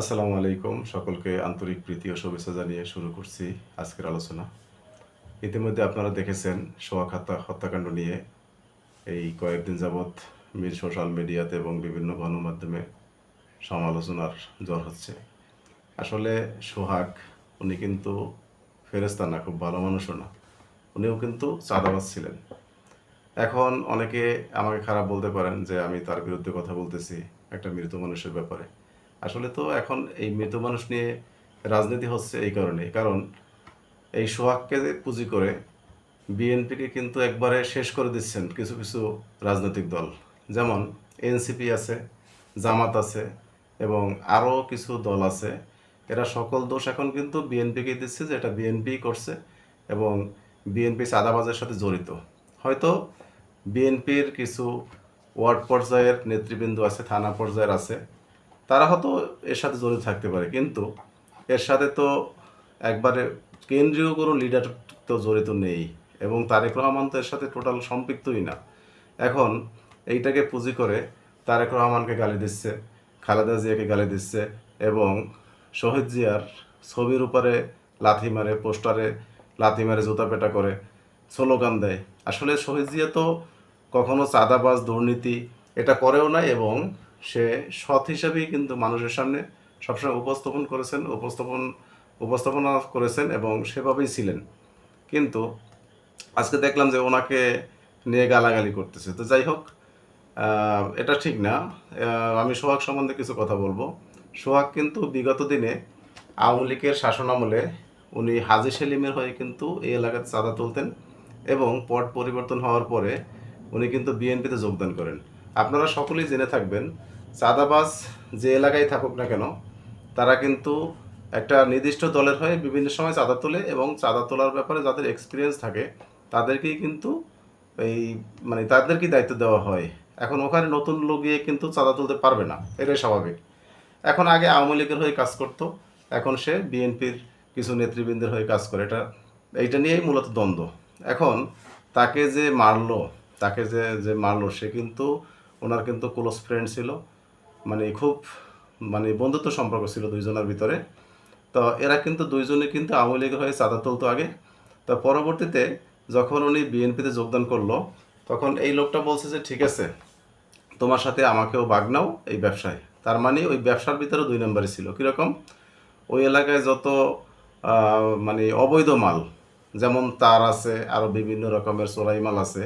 আসসালামু আলাইকুম। সকলকে আন্তরিক প্রীতি ও শুভেচ্ছা জানিয়ে শুরু করছি আজকের আলোচনা। ইতিমধ্যে আপনারা দেখেছেন সোহাগ হত্যা হত্যাকাণ্ড নিয়ে এই কয়েকদিন যাবৎ মির সোশ্যাল মিডিয়াতে এবং বিভিন্ন গণমাধ্যমে সমালোচনার জ্বর হচ্ছে। আসলে সোহাগ, উনি কিন্তু ফেরেস্তা না, খুব ভালো মানুষও না। উনিও কিন্তু চাঁদাবাজ ছিলেন। এখন অনেকে আমাকে খারাপ বলতে পারেন যে আমি তার বিরুদ্ধে কথা বলতেছি একটা মৃত মানুষের ব্যাপারে। আসলে তো এখন এই মৃত মানুষ নিয়ে রাজনীতি হচ্ছে এই কারণে। কারণ এই সোহাগকে পুঁজি করে বিএনপিকে কিন্তু একবারে শেষ করে দিচ্ছেন কিছু কিছু রাজনৈতিক দল। যেমন এনসিপি আছে, জামাত আছে এবং আরও কিছু দল আছে। এরা সকল দোষ এখন কিন্তু বিএনপিকে দিচ্ছে যে এটা বিএনপি করছে এবং বিএনপি চাঁদাবাজের সাথে জড়িত। হয়তো বিএনপির কিছু ওয়ার্ড পর্যায়ের নেতৃবৃন্দ আছে, থানা পর্যায়ের আছে তারা হয়তো এর সাথে জড়িত থাকতে পারে, কিন্তু এর সাথে তো একবারে কেন্দ্রীয় কোনো লিডার তো জড়িত নেই এবং তারেক রহমান তো এর সাথে টোটাল সম্পৃক্তই না। এখন এইটাকে পুঁজি করে তারেক রহমানকে গালি দিচ্ছে, খালেদা জিয়াকে গালি দিচ্ছে এবং শহীদ জিয়ার ছবির উপরে লাথি মারে, পোস্টারে লাথি মারে, জুতা পেটা করে, স্লোগান দেয়। আসলে শহীদ জিয়া তো কখনো চাঁদাবাজ, দুর্নীতি এটা করেও নাই এবং সে সৎ হিসাবেই কিন্তু মানুষের সামনে সবসময় উপস্থাপন করেছেন, উপস্থাপন, উপস্থাপনা করেছেন এবং সেভাবেই ছিলেন। কিন্তু আজকে দেখলাম যে ওনাকে নিয়ে গালাগালি করতেছে। তো যাই হোক এটা ঠিক না। আমি সোহাগ সম্বন্ধে কিছু কথা বলব। সোহাগ কিন্তু বিগত দিনে আওয়ামী লীগের শাসনামলে উনি হাজি সেলিমের হয়ে কিন্তু এই এলাকাতে চাঁদা তুলতেন এবং পট পরিবর্তন হওয়ার পরে উনি কিন্তু বিএনপিতে যোগদান করেন। আপনারা সকলেই জেনে থাকবেন, চাঁদাবাজ যে এলাকায় থাকুক না কেন, তারা কিন্তু একটা নির্দিষ্ট দলের হয়ে বিভিন্ন সময় চাঁদা তোলে এবং চাঁদা তোলার ব্যাপারে যাদের এক্সপিরিয়েন্স থাকে, তাদেরকেই কিন্তু এই মানে তাদেরকেই দায়িত্ব দেওয়া হয়। এখন ওখানে নতুন লোক গিয়ে কিন্তু চাঁদা তুলতে পারবে না, এটাই স্বাভাবিক। এখন আগে আওয়ামী লীগের হয়ে কাজ করতো, এখন সে বিএনপির কিছু নেতৃবৃন্দের হয়ে কাজ করে, এটা, এইটা নিয়েই মূলত দ্বন্দ্ব। এখন তাকে যে মারলো, তাকে যে যে মারলো, সে কিন্তু ওনার কিন্তু ক্লোজ ফ্রেন্ড ছিল। মানে খুব মানে বন্ধুত্ব সম্পর্ক ছিল দুইজনের ভিতরে। তো এরা কিন্তু দুইজনে কিন্তু আওয়ামী লীগের হয়ে চাঁদা তুলতো আগে। তো পরবর্তীতে যখন উনি বিএনপিতে যোগদান করল, তখন এই লোকটা বলছে যে, ঠিক আছে, তোমার সাথে আমাকেও বাগ নাও এই ব্যবসায়। তার মানে ওই ব্যবসার ভিতরে দুই নম্বরই ছিল। কীরকম? ওই এলাকায় যত মানে অবৈধ মাল, যেমন তার আছে আরও বিভিন্ন রকমের চোরাই মাল আছে,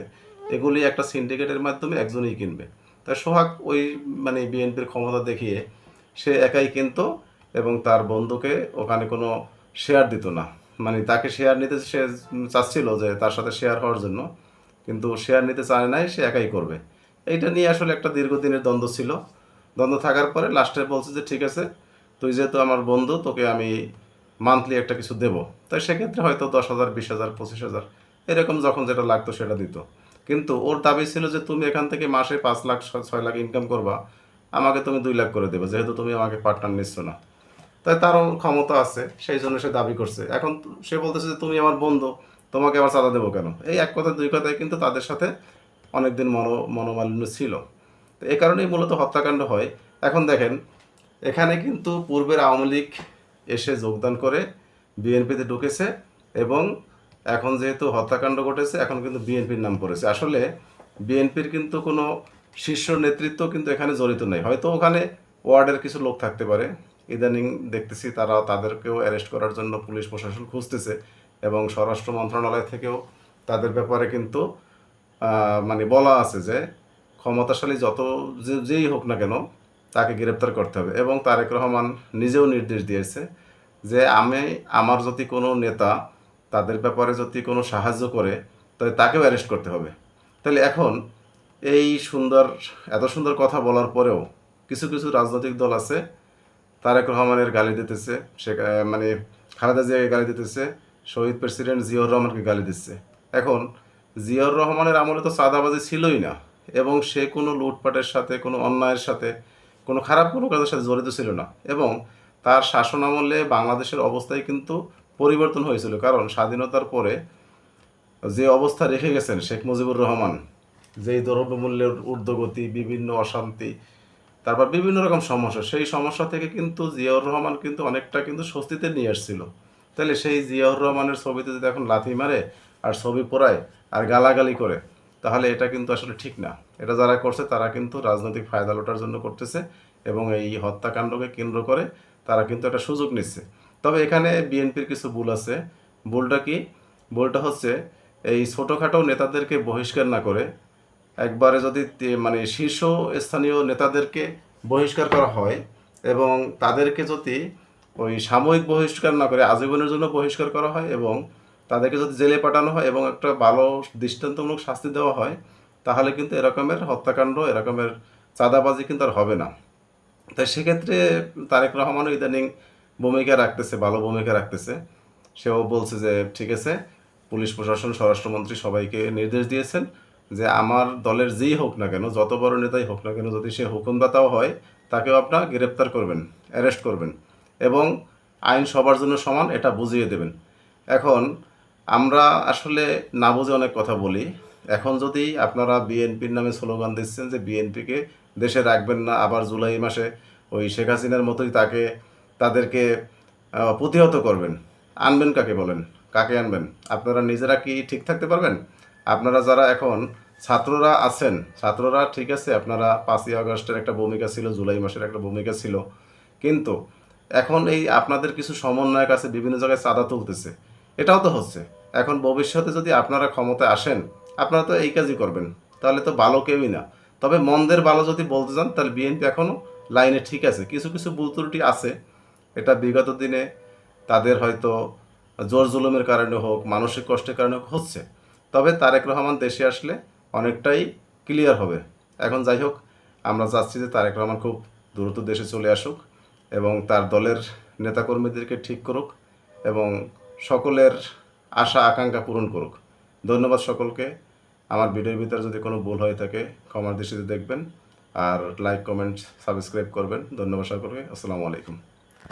এগুলি একটা সিন্ডিকেটের মাধ্যমে একজনই কিনবে। তা সোহাগ ওই মানে বিএনপির ক্ষমতা দেখিয়ে সে একাই কিনতো এবং তার বন্ধুকে ওখানে কোনো শেয়ার দিত না। মানে তাকে শেয়ার নিতে সে চাচ্ছিল যে তার সাথে শেয়ার হওয়ার জন্য, কিন্তু শেয়ার নিতে চায় নাই, সে একাই করবে। এইটা নিয়ে আসলে একটা দীর্ঘদিনের দ্বন্দ্ব ছিল। দ্বন্দ্ব থাকার পরে লাস্টে বলছে যে, ঠিক আছে, তুই যেহেতু আমার বন্ধু, তোকে আমি মান্থলি একটা কিছু দেবো। তাই সেক্ষেত্রে হয়তো দশ হাজার, বিশ হাজার, পঁচিশ হাজার, এরকম যখন যেটা লাগতো সেটা দিত। কিন্তু ওর দাবি ছিল যে তুমি এখান থেকে মাসে পাঁচ লাখ ছয় লাখ ইনকাম করবা। আমাকে তুমি দুই লাখ করে দেবে, যেহেতু তুমি আমাকে পার্টনার নিচ্ছ না। তাই তারও ক্ষমতা আছে, সেই জন্য সে দাবি করছে। এখন সে বলতেছে যে, তুমি আমার বন্ধু, তোমাকে আবার চাঁদা দেবো কেন? এই এক কথা দুই কথায় কিন্তু তাদের সাথে অনেকদিন মনো, মনোমালিন্য ছিল। তো এ কারণেই মূলত হত্যাকাণ্ড হয়। এখন দেখেন, এখানে কিন্তু পূর্বের আওয়ামী লীগ এসে যোগদান করে বিএনপিতে ঢুকেছে এবং এখন যেহেতু হত্যাকাণ্ড ঘটেছে, এখন কিন্তু বিএনপির নাম পড়েছে। আসলে বিএনপির কিন্তু কোনো শীর্ষ নেতৃত্ব কিন্তু এখানে জড়িত নেই। হয়তো ওখানে ওয়ার্ডের কিছু লোক থাকতে পারে। ইদানিং দেখতেছি তারা তাদেরকেও অ্যারেস্ট করার জন্য পুলিশ প্রশাসন খুঁজতেছে এবং স্বরাষ্ট্র মন্ত্রণালয় থেকেও তাদের ব্যাপারে কিন্তু মানে বলা আছে যে ক্ষমতাশালী যত যেই হোক না কেন তাকে গ্রেপ্তার করতে হবে এবং তারেক রহমান নিজেও নির্দেশ দিয়েছে যে আমি, আমার যদি কোনো নেতা তাদের ব্যাপারে যদি কোনো সাহায্য করে, তাহলে তাকেও অ্যারেস্ট করতে হবে। তাহলে এখন এই সুন্দর, এত সুন্দর কথা বলার পরেও কিছু কিছু রাজনৈতিক দল আছে, তারেক রহমানের গালি দিতেছে, সে মানে খালেদা জিয়াকে গালি দিতেছে, শহীদ প্রেসিডেন্ট জিয়াউর রহমানকে গালি দিচ্ছে এখন জিয়াউর রহমানের আমলে তো চাঁদাবাজি ছিলই না, এবং সে কোনো লুটপাটের সাথে, কোনো অন্যায়ের সাথে, কোনো খারাপ কোনো কাজের সাথে জড়িত ছিল না, এবং তার শাসন আমলে বাংলাদেশের অবস্থায় কিন্তু পরিবর্তন হয়েছিল। কারণ স্বাধীনতার পরে যে অবস্থা রেখে গেছেন শেখ মুজিবুর রহমান, যেই দ্রব্যমূল্যের ঊর্ধ্বগতি, বিভিন্ন অশান্তি, তারপর বিভিন্ন রকম সমস্যা, সেই সমস্যা থেকে কিন্তু জিয়াউর রহমান কিন্তু অনেকটা কিন্তু স্বস্তিতে নিয়ে আসছিল। তাহলে সেই জিয়াউর রহমানের ছবিতে যদি এখন লাথি মারে আর ছবি পোড়ায় আর গালাগালি করে, তাহলে এটা কিন্তু আসলে ঠিক না। এটা যারা করছে তারা কিন্তু রাজনৈতিক ফায়দা লোটার জন্য করতেছে এবং এই হত্যাকাণ্ডকে কেন্দ্র করে তারা কিন্তু একটা সুযোগ নিচ্ছে। তবে এখানে বিএনপির কিছু ভুল আছে। ভুলটা কি? ভুলটা হচ্ছে এই ছোটোখাটো নেতাদেরকে বহিষ্কার না করে একবারে যদি মানে শীর্ষ স্থানীয় নেতাদেরকে বহিষ্কার করা হয় এবং তাদেরকে যদি ওই সাময়িক বহিষ্কার না করে আজীবনের জন্য বহিষ্কার করা হয় এবং তাদেরকে যদি জেলে পাঠানো হয় এবং একটা ভালো দৃষ্টান্তমূলক শাস্তি দেওয়া হয়, তাহলে কিন্তু এরকমের হত্যাকাণ্ড, এরকমের চাঁদাবাজি কিন্তু আর হবে না। তাই সেক্ষেত্রে তারেক রহমানও ইদানিং ভূমিকা রাখতেছে, ভালো ভূমিকা রাখতেছে। সেও বলছে যে, ঠিক আছে, পুলিশ প্রশাসন, স্বরাষ্ট্রমন্ত্রী সবাইকে নির্দেশ দিয়েছেন যে, আমার দলের যেই হোক না কেন, যত বড় নেতাই হোক না কেন, যদি সে হুকুমদাতাও হয়, তাকেও আপনার গ্রেপ্তার করবেন, অ্যারেস্ট করবেন এবং আইন সবার জন্য সমান, এটা বুঝিয়ে দেবেন। এখন আমরা আসলে না বুঝে অনেক কথা বলি। এখন যদি আপনারা বিএনপির নামে স্লোগান দিচ্ছেন যে, বিএনপিকে দেশে রাখবেন না, আবার জুলাই মাসে ওই শেখ হাসিনার মতোই তাকে তাদেরকে প্রতিহত করবেন। আনবেন কাকে বলেন? কাকে আনবেন? আপনারা নিজেরা কি ঠিক থাকতে পারবেন? আপনারা যারা এখন ছাত্ররা আছেন, ছাত্ররা ঠিক আছে, আপনারা পাঁচই আগস্টের একটা ভূমিকা ছিল, জুলাই মাসের একটা ভূমিকা ছিল। কিন্তু এখন এই আপনাদের কিছু সমন্বয়ক আছে, বিভিন্ন জায়গায় চাঁদা তুলতেছে। এটাও তো হচ্ছে। এখন ভবিষ্যতে যদি আপনারা ক্ষমতায় আসেন, আপনারা তো এই কাজই করবেন। তাহলে তো ভালো কেউই না। তবে মন্দের ভালো যদি বলতে চান, তাহলে বিএনপি এখনও লাইনে ঠিক আছে। কিছু কিছু ভুল ত্রুটি আছে। এটা বিগত দিনে তাদের হয়তো জোর জুলুমের কারণে হোক, মানসিক কষ্টের কারণে হোক, হচ্ছে। তবে তারেক রহমান দেশে আসলে অনেকটাই ক্লিয়ার হবে। এখন যাই হোক, আমরা চাচ্ছি যে তারেক রহমান খুব দ্রুত দেশে চলে আসুক এবং তার দলের নেতাকর্মীদেরকে ঠিক করুক এবং সকলের আশা, আকাঙ্ক্ষা পূরণ করুক। ধন্যবাদ সকলকে। আমার ভিডিওর ভিতরে যদি কোনো ভুল হয়ে থাকে, ক্ষমার দৃষ্টিতে দেখবেন। আর লাইক কমেন্ট সাবস্ক্রাইব করবেন। ধন্যবাদ সকলকে। আসসালামু আলাইকুম।